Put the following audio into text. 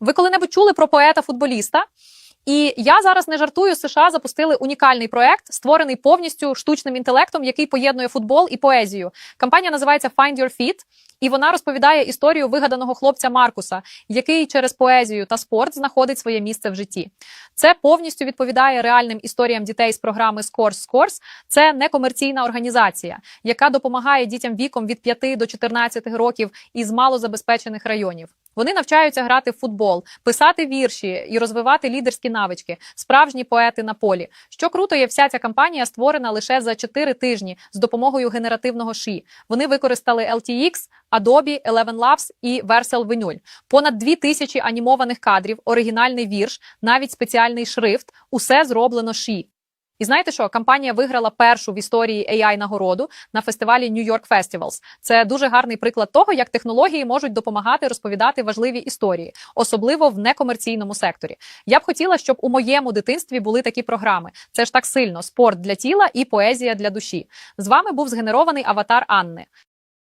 Ви коли-небудь чули про поета-футболіста? І я зараз не жартую. США запустили унікальний проект, створений повністю штучним інтелектом, який поєднує футбол і поезію. Кампанія називається Find Your Feet, і вона розповідає історію вигаданого хлопця Маркуса, який через поезію та спорт знаходить своє місце в житті. Це повністю відповідає реальним історіям дітей з програми Scores Scores. Це некомерційна організація, яка допомагає дітям віком від 5 до 14 років із малозабезпечених районів. Вони навчаються грати в футбол, писати вірші і розвивати лідерські навички, справжні поети на полі. Що круто є, вся ця кампанія створена лише за 4 тижні з допомогою генеративного ші. Вони використали LTX, Adobe, Eleven Labs і Vercel V0. Понад 2 тисячі анімованих кадрів, оригінальний вірш, навіть спеціальний шрифт. Усе зроблено ші. І знаєте що? Кампанія виграла першу в історії AI нагороду на фестивалі New York Festivals. Це дуже гарний приклад того, як технології можуть допомагати розповідати важливі історії, особливо в некомерційному секторі. Я б хотіла, щоб у моєму дитинстві були такі програми. Це ж так сильно: спорт для тіла і поезія для душі. З вами був згенерований аватар Анни.